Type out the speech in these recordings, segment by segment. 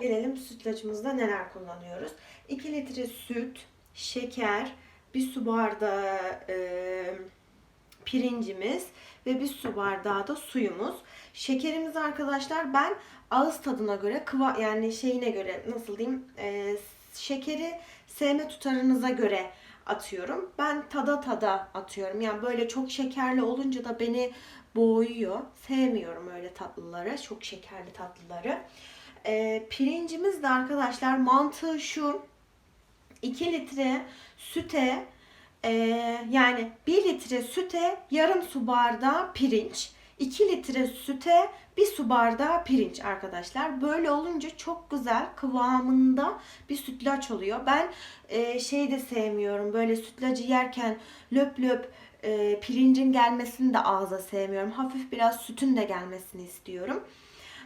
gelelim sütlacımızda neler kullanıyoruz. 2 litre süt, şeker, bir su bardağı e, pirincimiz ve bir su bardağı da suyumuz. Şekerimiz arkadaşlar ben ağız tadına göre kıva yani şeyine göre nasıl diyeyim e, şekeri sevme tutarınıza göre atıyorum. Ben tada tada atıyorum. Yani böyle çok şekerli olunca da beni boğuyor. Sevmiyorum öyle tatlıları. Çok şekerli tatlıları. E, pirincimiz de arkadaşlar mantığı şu. 2 litre süte e, yani 1 litre süte yarım su bardağı pirinç. 2 litre süte bir su bardağı pirinç arkadaşlar. Böyle olunca çok güzel kıvamında bir sütlaç oluyor. Ben e, şey de sevmiyorum. Böyle sütlacı yerken löp löp e, pirincin gelmesini de ağza sevmiyorum. Hafif biraz sütün de gelmesini istiyorum.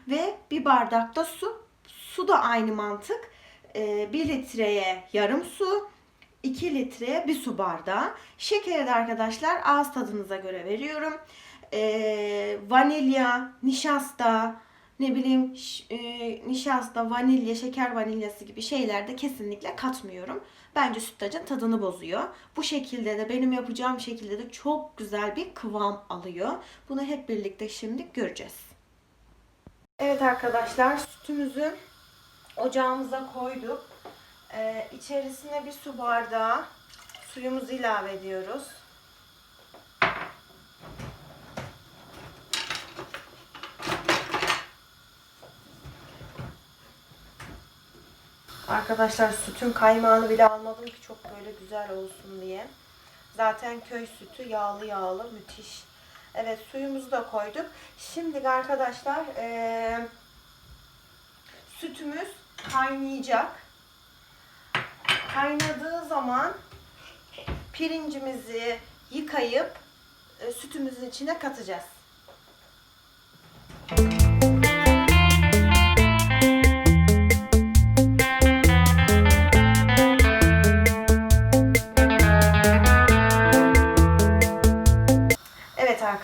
Ve bir bardak da su. Su da aynı mantık. E, 1 litreye yarım su. 2 litreye bir su bardağı. Şekeri de arkadaşlar ağız tadınıza göre veriyorum. Ee, vanilya, nişasta, ne bileyim e, nişasta, vanilya, şeker vanilyası gibi şeyler de kesinlikle katmıyorum. Bence sütlacın tadını bozuyor. Bu şekilde de benim yapacağım şekilde de çok güzel bir kıvam alıyor. Bunu hep birlikte şimdi göreceğiz. Evet arkadaşlar sütümüzü ocağımıza koyduk. Ee, içerisine bir su bardağı suyumuzu ilave ediyoruz. Arkadaşlar sütün kaymağını bile almadım ki çok böyle güzel olsun diye. Zaten köy sütü yağlı yağlı müthiş. Evet suyumuzu da koyduk. Şimdi arkadaşlar eee, sütümüz kaynayacak. Kaynadığı zaman pirincimizi yıkayıp e, sütümüzün içine katacağız.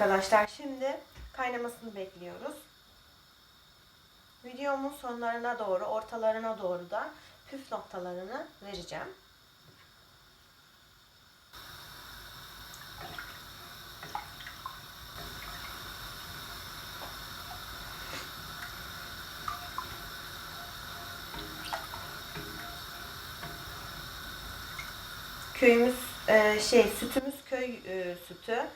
Arkadaşlar şimdi kaynamasını bekliyoruz. Videomun sonlarına doğru, ortalarına doğru da püf noktalarını vereceğim. Köyümüz e, şey sütümüz köy e, sütü.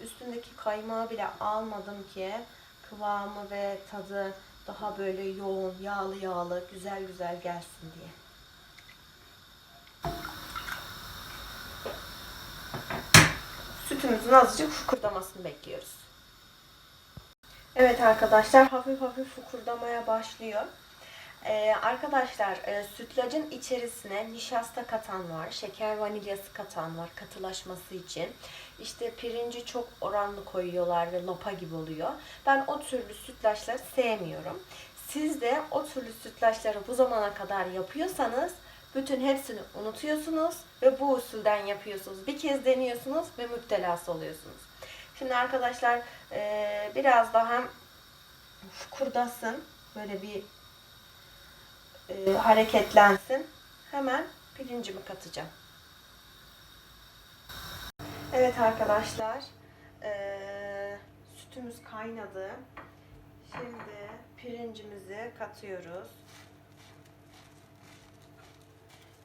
Üstündeki kaymağı bile almadım ki kıvamı ve tadı daha böyle yoğun, yağlı yağlı, güzel güzel gelsin diye. Sütümüzün azıcık fokurdamasını bekliyoruz. Evet arkadaşlar hafif hafif fokurdamaya başlıyor. Ee, arkadaşlar e, sütlacın içerisine nişasta katan var, şeker vanilyası katan var katılaşması için. İşte pirinci çok oranlı koyuyorlar ve lapa gibi oluyor. Ben o türlü sütlaçları sevmiyorum. Siz de o türlü sütlaçları bu zamana kadar yapıyorsanız bütün hepsini unutuyorsunuz ve bu usulden yapıyorsunuz. Bir kez deniyorsunuz ve müptelası oluyorsunuz. Şimdi arkadaşlar e, biraz daha kurdasın. Böyle bir e, hareketlensin. Hemen pirincimi katacağım. Evet arkadaşlar. e, sütümüz kaynadı. Şimdi pirincimizi katıyoruz.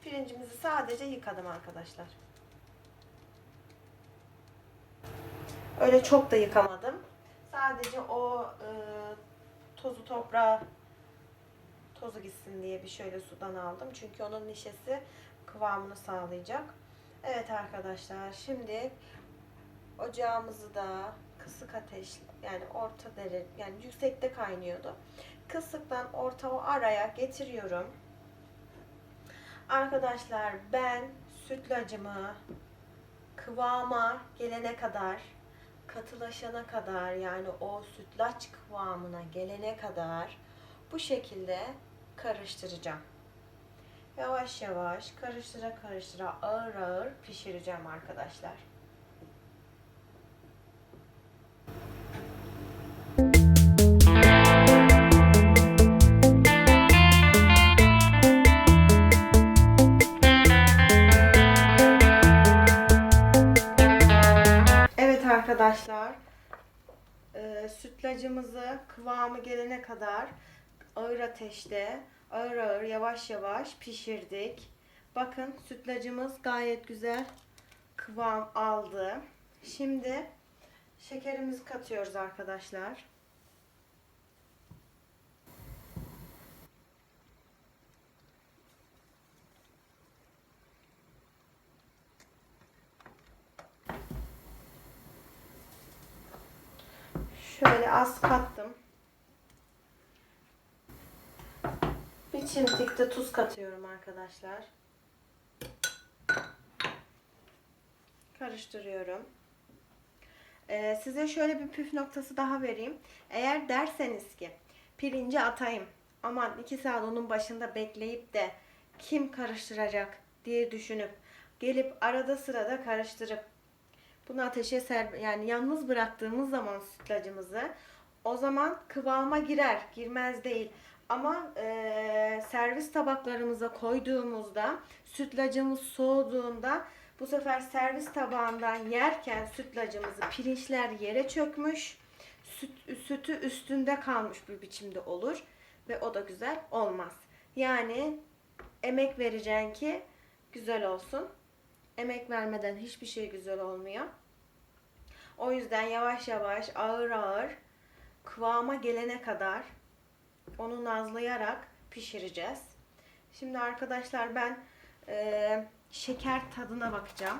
Pirincimizi sadece yıkadım arkadaşlar. Öyle çok da yıkamadım. Sadece o e, tozu toprağı tozu gitsin diye bir şöyle sudan aldım. Çünkü onun nişesi kıvamını sağlayacak. Evet arkadaşlar şimdi ocağımızı da kısık ateş yani orta derece yani yüksekte kaynıyordu. Kısıktan orta o araya getiriyorum. Arkadaşlar ben sütlacımı kıvama gelene kadar katılaşana kadar yani o sütlaç kıvamına gelene kadar bu şekilde karıştıracağım. Yavaş yavaş karıştıra karıştıra ağır ağır pişireceğim arkadaşlar. Evet arkadaşlar, e, sütlacımızı kıvamı gelene kadar ağır ateşte ağır ağır yavaş yavaş pişirdik. Bakın sütlacımız gayet güzel kıvam aldı. Şimdi şekerimizi katıyoruz arkadaşlar. Şöyle az kattım. Bir çimdik de tuz katıyorum arkadaşlar. Karıştırıyorum. Ee, size şöyle bir püf noktası daha vereyim. Eğer derseniz ki pirinci atayım aman iki saat onun başında bekleyip de kim karıştıracak diye düşünüp gelip arada sırada karıştırıp bunu ateşe ser yani yalnız bıraktığımız zaman sütlacımızı o zaman kıvama girer, girmez değil. Ama e, servis tabaklarımıza koyduğumuzda sütlacımız soğuduğunda bu sefer servis tabağından yerken sütlacımızı pirinçler yere çökmüş, süt, sütü üstünde kalmış bir biçimde olur ve o da güzel olmaz. Yani emek vereceksin ki güzel olsun. Emek vermeden hiçbir şey güzel olmuyor. O yüzden yavaş yavaş ağır ağır kıvama gelene kadar onu nazlayarak pişireceğiz. Şimdi arkadaşlar ben e, şeker tadına bakacağım.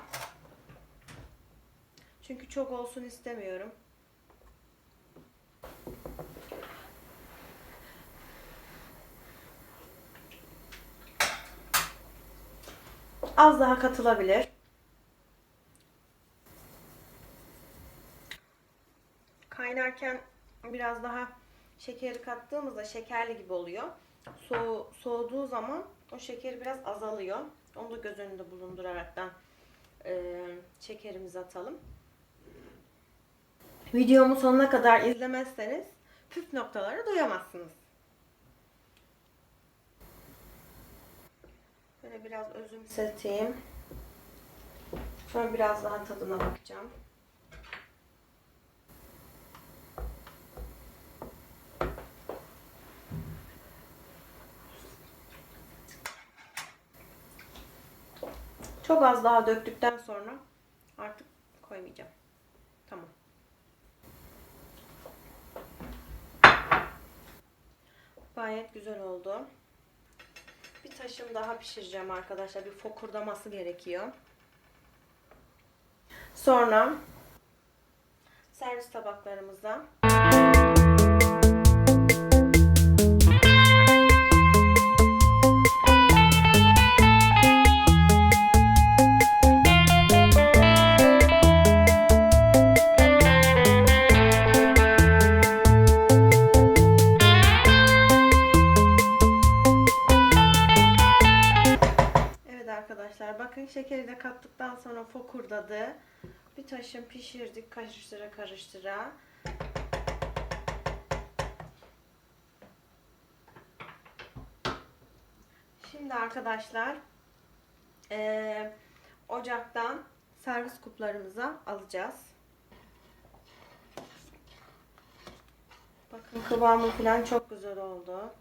Çünkü çok olsun istemiyorum. Az daha katılabilir. Kaynarken biraz daha şekeri kattığımızda şekerli gibi oluyor. Soğu, soğuduğu zaman o şekeri biraz azalıyor. Onu da göz önünde bulunduraraktan e, şekerimizi atalım. Videomu sonuna kadar izlemezseniz püf noktaları duyamazsınız. Böyle biraz özümseteyim. Sonra biraz daha tadına bakacağım. Çok az daha döktükten sonra artık koymayacağım. Tamam. Gayet güzel oldu. Bir taşım daha pişireceğim arkadaşlar. Bir fokurdaması gerekiyor. Sonra servis tabaklarımıza kattıktan sonra fokurdadı. Bir taşım pişirdik karıştıra karıştıra. Şimdi arkadaşlar eee, ocaktan servis kuplarımıza alacağız. Bakın kıvamı falan çok güzel oldu.